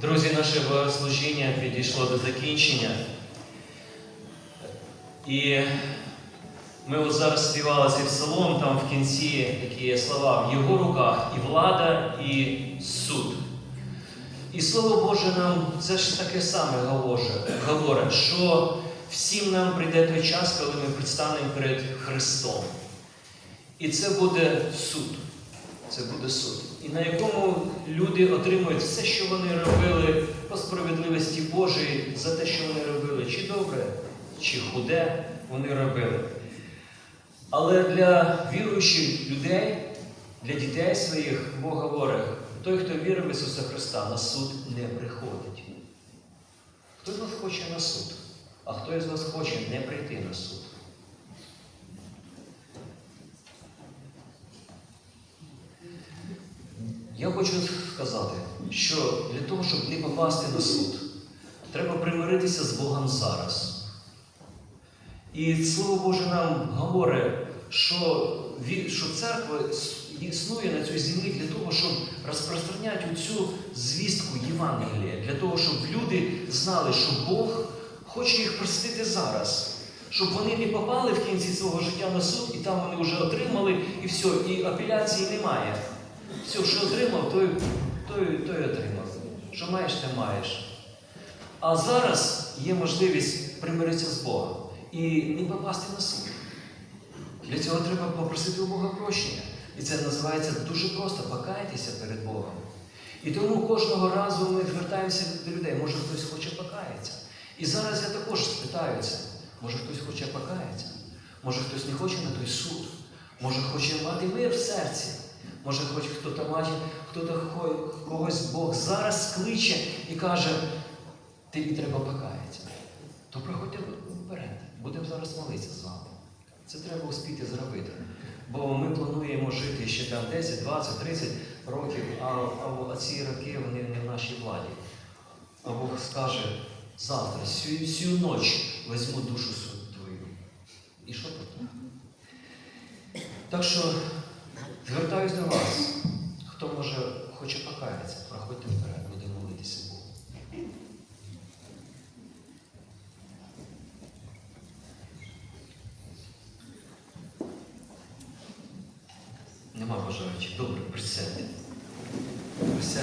Друзі, наше богослужіння підійшло до закінчення. І ми от зараз співали цей псалом, там в кінці такі є слова в його руках і влада, і суд. І Слово Боже нам це ж таке саме говорить, що всім нам прийде той час, коли ми предстанемо перед Христом. І це буде суд. Це буде суд. І на якому люди отримують все, що вони робили по справедливості Божої за те, що вони робили, чи добре, чи худе вони робили. Але для віруючих людей, для дітей своїх, Бог говорить, той, хто вірив в Ісуса Христа, на суд не приходить. Хто з вас хоче на суд, а хто із вас хоче не прийти на суд? Я хочу сказати, що для того, щоб не попасти на суд, треба примиритися з Богом зараз. І Слово Боже нам говорить, що, що церква існує на цій землі для того, щоб розпространяти цю звістку Євангелія, для того, щоб люди знали, що Бог хоче їх простити зараз. Щоб вони не попали в кінці свого життя на суд, і там вони вже отримали, і все, і апеляції немає. Все, що отримав, той, той, той отримав. Що маєш, те маєш. А зараз є можливість примиритися з Богом і не попасти на суд. Для цього треба попросити у Бога прощення. І це називається дуже просто покаятися перед Богом. І тому кожного разу ми звертаємося до людей, може хтось хоче покаятися. І зараз я також спитаю це. Може хтось хоче покаятися, може хтось не хоче на той суд, може хоче мати мир в серці, може хоч хто-то має, хто-то когось Бог зараз кличе і каже, тобі треба покаятися. То проходьте вперед. Будемо зараз молитися з вами. Це треба успіти зробити. Бо ми плануємо жити ще там 10, 20, 30 років, а, а, а ці роки вони не в нашій владі. А Бог скаже, завтра, сю, всю ніч візьму душу твою. І що потім? Так що звертаюсь до вас. Хто може хоче покаятися, проходьте вперед, будемо молитися Богу. Нема бажаючих. Добре, присядьте. Присядьте.